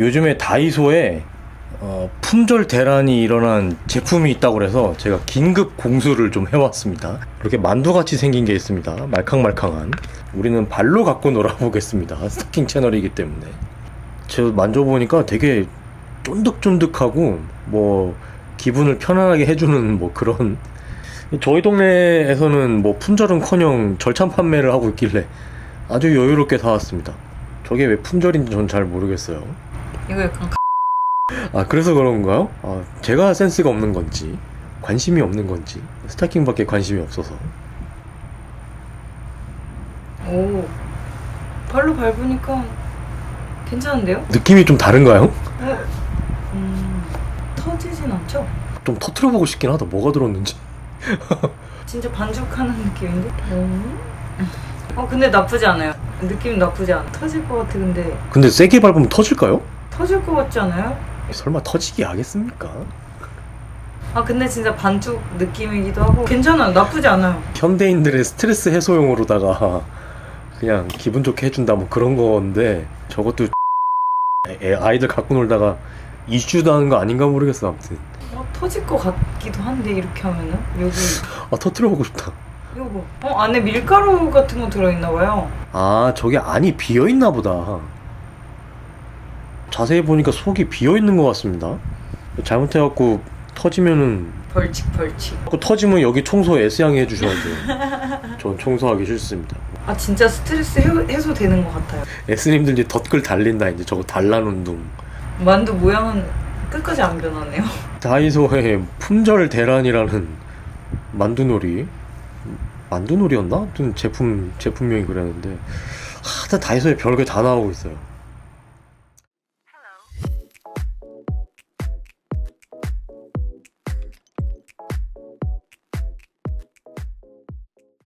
요즘에 다이소에 어, 품절 대란이 일어난 제품이 있다고 그래서 제가 긴급 공수를 좀 해왔습니다. 이렇게 만두같이 생긴 게 있습니다. 말캉말캉한. 우리는 발로 갖고 놀아보겠습니다. 스타킹 채널이기 때문에. 제가 만져보니까 되게 쫀득쫀득하고 뭐 기분을 편안하게 해주는 뭐 그런 저희 동네에서는 뭐 품절은커녕 절찬 판매를 하고 있길래 아주 여유롭게 사왔습니다. 저게 왜 품절인지 전 잘 모르겠어요. 이거 약간 아 그래서 그런가요? 아 제가 센스가 없는 건지 관심이 없는 건지 스타킹밖에 관심이 없어서 오 발로 밟으니까 괜찮은데요? 느낌이 좀 다른가요? 어, 음 터지진 않죠? 좀 터트려 보고 싶긴 하다. 뭐가 들었는지. 진짜 반죽하는 느낌인데? 음. 어 근데 나쁘지 않아요. 느낌 나쁘지 않아. 터질 것 같아 근데 근데 세게 밟으면 터질까요? 터질 것 같지 않아요? 설마 터지게 하겠습니까? 아 근데 진짜 반죽 느낌이기도 하고 괜찮아요. 나쁘지 않아요. 현대인들의 스트레스 해소용으로다가 그냥 기분 좋게 해준다 뭐 그런 건데 저것도 애- 아이들 갖고 놀다가 이슈도 하는 거 아닌가 모르겠어 아무튼 어, 터질 것 같기도 한데 이렇게 하면은 여기 아 터트려 보고 싶다 이거 봐. 어 안에 밀가루 같은 거 들어있나 봐요. 아 저게 안이 비어 있나 보다 자세히 보니까 속이 비어 있는 것 같습니다 잘못해갖고 터지면은 벌칙 벌칙. 자꾸 터지면 여기 청소 S양이 해주셔야 돼요 전 청소하기 싫습니다 아 진짜 스트레스 해, 해소되는 것 같아요. S님들 이제 덧글 달린다 이제 저거 단란운동 만두 모양은 끝까지 안 변하네요. 다이소의 품절 대란이라는 만두놀이 만두놀이였나? 아무튼 제품 제품명이 그랬는데 하여튼 다이소에 별게 다 나오고 있어요